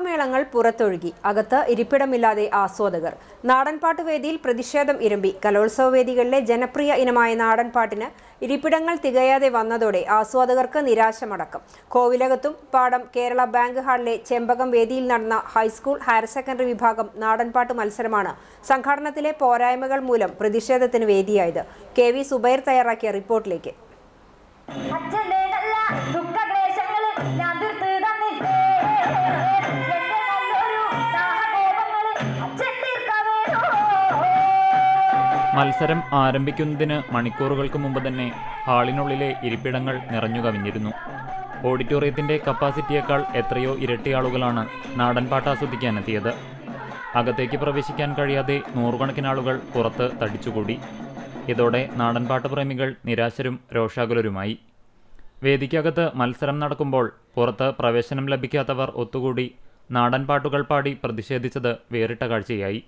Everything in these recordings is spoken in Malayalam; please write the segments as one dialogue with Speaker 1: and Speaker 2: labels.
Speaker 1: രാഗമേളങ്ങൾ പുറത്തൊഴുകി. അകത്ത് ഇരിപ്പിടമില്ലാതെ ആസ്വാദകർ. നാടൻപാട്ട് വേദിയിൽ പ്രതിഷേധം ഇരമ്പി. കലോത്സവ വേദികളിലെ ജനപ്രിയ ഇനമായ നാടൻപാട്ടിന് ഇരിപ്പിടങ്ങൾ തികയാതെ വന്നതോടെ ആസ്വാദകർക്ക് നിരാശമടക്കം. കോവിലകത്തും പാടം കേരള ബാങ്ക് ഹാളിലെ ചെമ്പകം വേദിയിൽ നടന്ന ഹൈസ്കൂൾ ഹയർ സെക്കൻഡറി വിഭാഗം നാടൻപാട്ട് മത്സരമാണ് സംഘാടനത്തിലെ പോരായ്മകൾ മൂലം പ്രതിഷേധത്തിന് വേദിയായത്. കെ വി സുബൈർ തയ്യാറാക്കിയ റിപ്പോർട്ടിലേക്ക്.
Speaker 2: അച്ഛന്റെ
Speaker 3: മത്സരം ആരംഭിക്കുന്നതിന് മണിക്കൂറുകൾക്ക് മുമ്പ് തന്നെ ഹാളിനുള്ളിലെ ഇരിപ്പിടങ്ങൾ നിറഞ്ഞു കവിഞ്ഞിരുന്നു. ഓഡിറ്റോറിയത്തിന്റെ കപ്പാസിറ്റിയേക്കാൾ എത്രയോ ഇരട്ടി ആളുകളാണ് നാടൻപാട്ട് ആസ്വദിക്കാനെത്തിയത്. അകത്തേക്ക് പ്രവേശിക്കാൻ കഴിയാതെ നൂറുകണക്കിന് ആളുകൾ പുറത്ത് തടിച്ചുകൂടി. ഇതോടെ നാടൻപാട്ട് പ്രേമികൾ നിരാശരും രോഷാകുലരുമായി. വേദിക്കകത്ത് മത്സരം നടക്കുമ്പോൾ പുറത്ത് പ്രവേശനം ലഭിക്കാത്തവർ ഒത്തുകൂടി നാടൻപാട്ടുകൾ പാടി പ്രതിഷേധിച്ചത് വേറിട്ട കാഴ്ചയായി.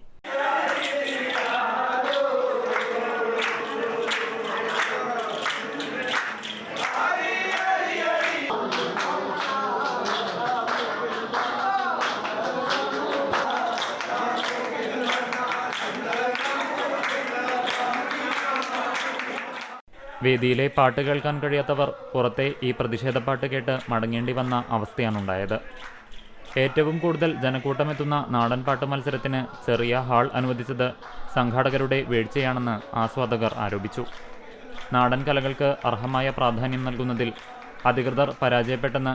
Speaker 3: വേദിയിലെ പാട്ട് കേൾക്കാൻ കഴിയാത്തവർ പുറത്തെ ഈ പ്രതിഷേധ പാട്ട് കേട്ട് മടങ്ങേണ്ടി വന്ന അവസ്ഥയാണുണ്ടായത്. ഏറ്റവും കൂടുതൽ ജനക്കൂട്ടമെത്തുന്ന നാടൻ പാട്ട് മത്സരത്തിന് ചെറിയ ഹാൾ അനുവദിച്ചത് സംഘാടകരുടെ വീഴ്ചയാണെന്ന് ആസ്വാദകർ ആരോപിച്ചു. നാടൻ കലകൾക്ക് അർഹമായ പ്രാധാന്യം നൽകുന്നതിൽ അധികൃതർ പരാജയപ്പെട്ടെന്ന്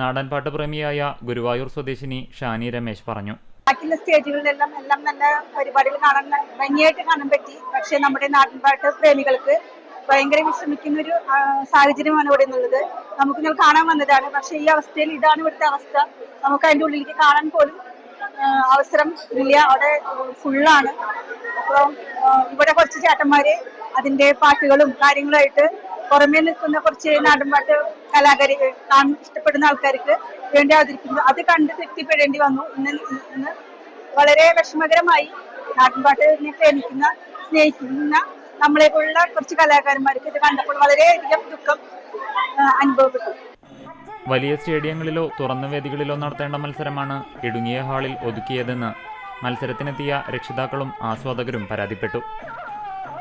Speaker 3: നാടൻ പാട്ട് പ്രേമിയായ ഗുരുവായൂർ സ്വദേശിനി ഷാനി രമേശ് പറഞ്ഞു.
Speaker 4: ബാക്കിയുള്ള സ്റ്റേജുകളിലെല്ലാം എല്ലാം നല്ല പരിപാടികൾ കാണാൻ ഭംഗിയായിട്ട് കാണാൻ പറ്റി. പക്ഷേ നമ്മുടെ നാട്ടിൻപാട്ട് പ്രേമികൾക്ക് ഭയങ്കര വിഷമിക്കുന്ന ഒരു സാഹചര്യമാണ് ഇവിടെ നിന്നുള്ളത്. നമുക്ക് ഞങ്ങൾ കാണാൻ വന്നതാണ്. പക്ഷെ ഈ അവസ്ഥയിൽ ഇതാണ് ഇവിടുത്തെ അവസ്ഥ. നമുക്ക് അതിന്റെ ഉള്ളിലേക്ക് കാണാൻ പോലും അവസരം ഇല്ല. അവിടെ ഫുള്ളാണ് അപ്പം ഇവിടെ കുറച്ച് ചേട്ടന്മാര് അതിന്റെ പാട്ടുകളും കാര്യങ്ങളുമായിട്ട് പുറമേ നിൽക്കുന്ന കുറച്ച് നാടൻപാട്ട് കലാകാരി ഇഷ്ടപ്പെടുന്ന ആൾക്കാർക്ക് വേണ്ടി അവതരിപ്പിക്കുന്നു. അത് കണ്ട് തൃപ്തിപ്പെടേണ്ടി വന്നു. ഇന്ന് ഇന്ന് വളരെ വിഷമകരമായി നാട്ടിൻപാട്ടിനെ പ്രേമിക്കുന്ന സ്നേഹിക്കുന്ന നമ്മളെ പോലുള്ള കുറച്ച് കലാകാരന്മാർക്ക് ഇത് കണ്ടപ്പോൾ വളരെയധികം ദുഃഖം അനുഭവപ്പെട്ടു.
Speaker 3: വലിയ സ്റ്റേഡിയങ്ങളിലോ തുറന്ന വേദികളിലോ നടത്തേണ്ട മത്സരമാണ് ഇടുങ്ങിയ ഹാളിൽ ഒതുക്കിയതെന്ന് മത്സരത്തിനെത്തിയ രക്ഷിതാക്കളും ആസ്വാദകരും പരാതിപ്പെട്ടു.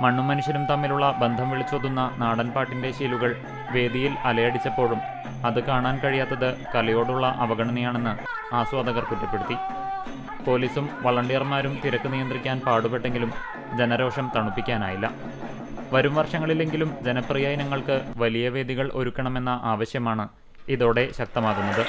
Speaker 3: മണ്ണും മനുഷ്യരും തമ്മിലുള്ള ബന്ധം വിളിച്ചോതുന്ന നാടൻപാട്ടിന്റെ ശീലുകൾ വേദിയിൽ അലയടിച്ചപ്പോഴും അത് കാണാൻ കഴിയാത്തത് കലയോടുള്ള അവഗണനയാണെന്ന് ആസ്വാദകർ കുറ്റപ്പെടുത്തി. പോലീസും വളണ്ടിയർമാരും തിരക്ക് നിയന്ത്രിക്കാൻ പാടുപെട്ടെങ്കിലും ജനരോഷം തണുപ്പിക്കാനായില്ല. വരും വർഷങ്ങളിലെങ്കിലും ജനപ്രിയ ഇനങ്ങൾക്ക് വലിയ വേദികൾ ഒരുക്കണമെന്ന ആവശ്യമാണ് ഇതോടെ ശക്തമാകുന്നത്.